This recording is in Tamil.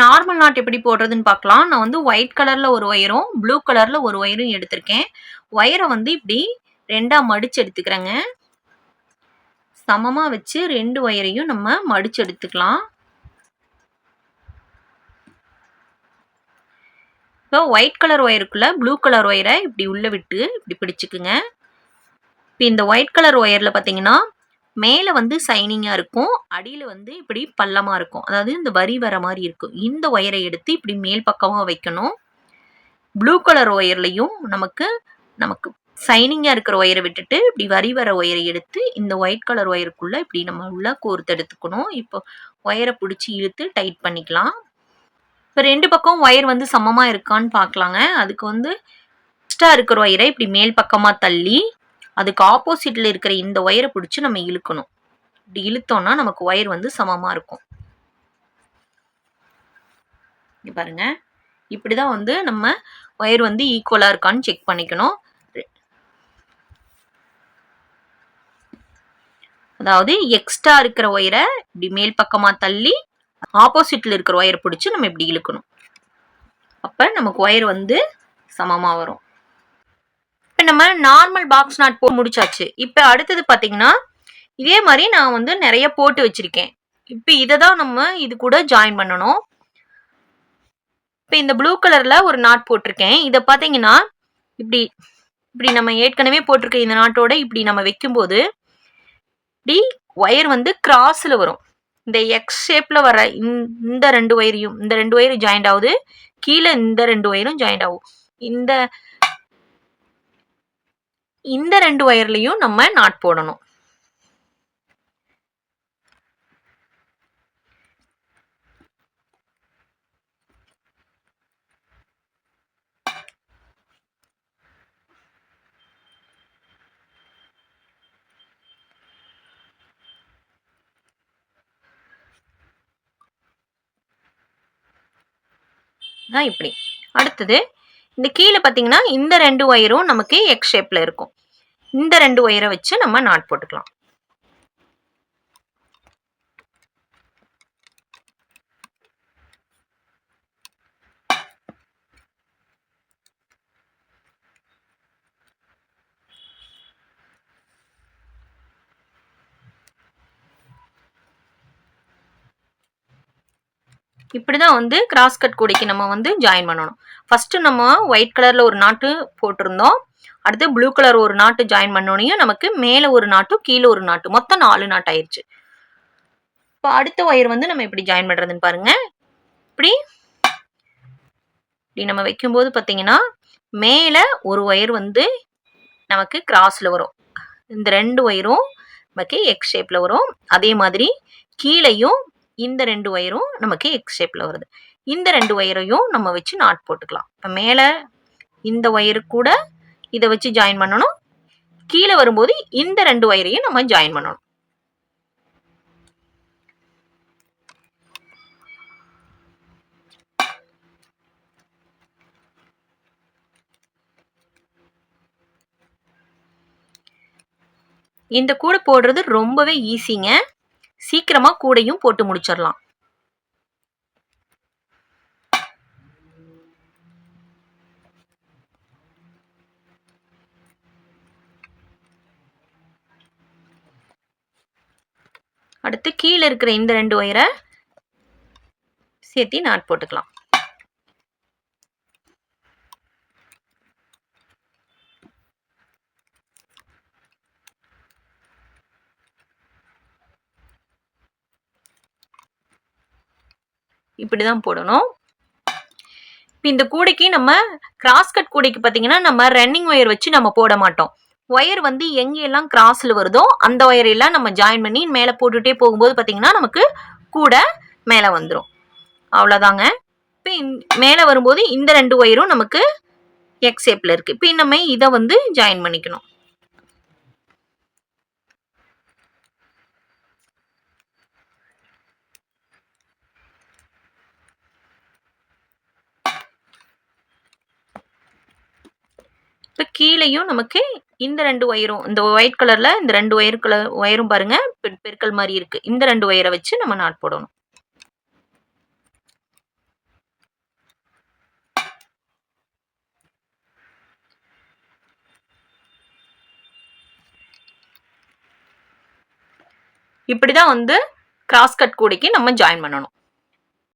நார்மல் நாட் எப்படி போடுறதுன்னு பார்க்கலாம். நான் வந்து ஒயிட் கலரில் ஒரு ஒயரும் ப்ளூ கலரில் ஒரு ஒயரும் எடுத்திருக்கேன். ஒயரை வந்து இப்படி ரெண்டாக மடிச்சு எடுத்துக்கிறேங்க. சமமாக வச்சு ரெண்டு ஒயரையும் நம்ம மடிச்சு எடுத்துக்கலாம். இப்போ ஒயிட் கலர் ஒயருக்குள்ள ப்ளூ கலர் ஒயரை இப்படி உள்ள விட்டு இப்படி பிடிச்சிக்குங்க. இப்போ இந்த ஒயிட் கலர் ஒயரில் பார்த்தீங்கன்னா மேலே வந்து சைனிங்காக இருக்கும். அடியில் வந்து இப்படி பள்ளமாக இருக்கும். அதாவது இந்த வரி வர மாதிரி இருக்கும். இந்த ஒயரை எடுத்து இப்படி மேல் பக்கமாக வைக்கணும். ப்ளூ கலர் ஒயர்லையும் நமக்கு நமக்கு சைனிங்காக இருக்கிற ஒயரை விட்டுட்டு இப்படி வரி வர ஒயரை எடுத்து இந்த ஒயிட் கலர் ஒயருக்குள்ளே இப்படி நம்ம உள்ளே கோர்த்து எடுத்துக்கணும். இப்போ ஒயரை பிடிச்சி இழுத்து டைட் பண்ணிக்கலாம். இப்போ ரெண்டு பக்கம் ஒயர் வந்து சமமாக இருக்கான்னு பார்க்கலாங்க. அதுக்கு வந்து எக்ஸ்ட்ரா இருக்கிற ஒயரை இப்படி மேல் பக்கமாக தள்ளி அதுக்கு ஆப்போசிட்டில் இருக்கிற இந்த ஒயரை பிடிச்சி நம்ம இழுக்கணும். இப்படி இழுத்தோம்னா நமக்கு ஒயர் வந்து சமமாக இருக்கும். பாருங்க. இப்படி தான் வந்து நம்ம ஒயர் வந்து ஈக்குவலாக இருக்கான்னு செக் பண்ணிக்கணும். அதாவது எக்ஸ்ட்ரா இருக்கிற ஒயரை இப்படி மேல் பக்கமாக தள்ளி ஆப்போசிட்டில் இருக்கிற ஒயரை பிடிச்சி நம்ம இப்படி இழுக்கணும். அப்போ நமக்கு ஒயர் வந்து சமமாக வரும். இப்போ நம்ம நார்மல் பாக்ஸ் நாட் போட்டு முடிச்சாச்சு. இப்போ அடுத்தது பார்த்தீங்கன்னா இதே மாதிரி நான் வந்து நிறைய போட்டு வச்சிருக்கேன். இப்போ இதை தான் நம்ம இது கூட ஜாயின் பண்ணணும். இப்போ இந்த ப்ளூ கலரில் ஒரு நாட் போட்டிருக்கேன். இதை பார்த்தீங்கன்னா இப்படி இப்படி நம்ம ஏற்கனவே போட்டிருக்க இந்த நாட்டோட இப்படி நம்ம வைக்கும்போது இப்படி ஒயர் வந்து கிராஸில் வரும். இந்த எக்ஸ் ஷேப்பில் வர இந்த- இந்த ரெண்டு ஒயரையும் இந்த ரெண்டு ஒயரும் ஜாயிண்ட் ஆகுது. கீழே இந்த ரெண்டு ஒயரும் ஜாயிண்ட் ஆகும். இந்த இந்த ரெண்டு ஒயர்லையும் நம்ம நாட் போடணும். தான் இப்படி. அடுத்தது இந்த கீழே பார்த்தீங்கன்னா இந்த ரெண்டு ஒயரும் நமக்கு எக்ஸ் ஷேப்பில் இருக்கும். இந்த ரெண்டு ஒயரை வச்சு நம்ம நாட் போட்டுக்கலாம். இப்படி தான் வந்து கிராஸ் கட் கூடைக்கு நம்ம வந்து ஜாயின் பண்ணணும். ஃபஸ்ட்டு நம்ம ஒயிட் கலரில் ஒரு நாட்டு போட்டிருந்தோம். அடுத்து ப்ளூ கலர் ஒரு நாட்டு ஜாயின் பண்ணோனையும் நமக்கு மேலே ஒரு நாட்டும் கீழே ஒரு நாட்டு மொத்தம் நாலு நாட்டு ஆயிடுச்சு இப்போ அடுத்த ஒயர் வந்து நம்ம எப்படி ஜாயின் பண்ணுறதுன்னு பாருங்கள் இப்படி. இப்படி நம்ம வைக்கும்போது பார்த்தீங்கன்னா மேலே ஒரு ஒயர் வந்து நமக்கு கிராஸில் வரும். இந்த ரெண்டு ஒயரும் நமக்கு எக்ஸ் ஷேப்பில் வரும். அதே மாதிரி கீழேயும் இந்த ரெண்டு ஒயரும் நமக்கு எக்ஸ் ஷேப்பில் வருது. இந்த ரெண்டு ஒயரையும் நம்ம வச்சு நாட் போட்டுக்கலாம். இப்போ மேலே இந்த ஒயரு கூட இதை வச்சு ஜாயின் பண்ணணும். கீழே வரும்போது இந்த ரெண்டு ஒயரையும் நம்ம ஜாயின் பண்ணணும். இந்த கூடை போடுறது ரொம்பவே ஈஸிங்க சீக்கிரமாக கூடையும் போட்டு முடிச்சிடலாம். அடுத்து கீழே இருக்கிற இந்த ரெண்டு ஒயரை சேர்த்தி நாட் போட்டுக்கலாம். இப்படி தான் போடணும். இப்போ இந்த கூடைக்கு நம்ம கிராஸ் கட் கூடைக்கு பார்த்தீங்கன்னா நம்ம ரன்னிங் ஒயர் வச்சு நம்ம போட மாட்டோம். ஒயர் வந்து எங்கெல்லாம் கிராஸில் வருதோ அந்த ஒயரெல்லாம் நம்ம ஜாயின் பண்ணி மேலே போட்டுகிட்டே போகும்போது பார்த்தீங்கன்னா நமக்கு கூடை மேலே வந்துடும் அவ்வளோதாங்க இப்போ மேலே வரும்போது இந்த ரெண்டு ஒயரும் நமக்கு எக்ஸேப்பில் இருக்குது இப்போ நம்ம இதை வந்து ஜாயின் பண்ணிக்கணும். கீழேயும் நமக்கு இந்த ரெண்டு ஒயரும் இந்த ஒயிட் கலரில் இந்த ரெண்டு ஒயர் கலர் ஒயரும் பாருங்கள் பெருக்கல் மாதிரி இருக்குது இந்த ரெண்டு ஒயரை வச்சு நம்ம நாட் போடணும். இப்படி தான் வந்து கிராஸ் கட் கூடைக்கு நம்ம ஜாயின் பண்ணணும்.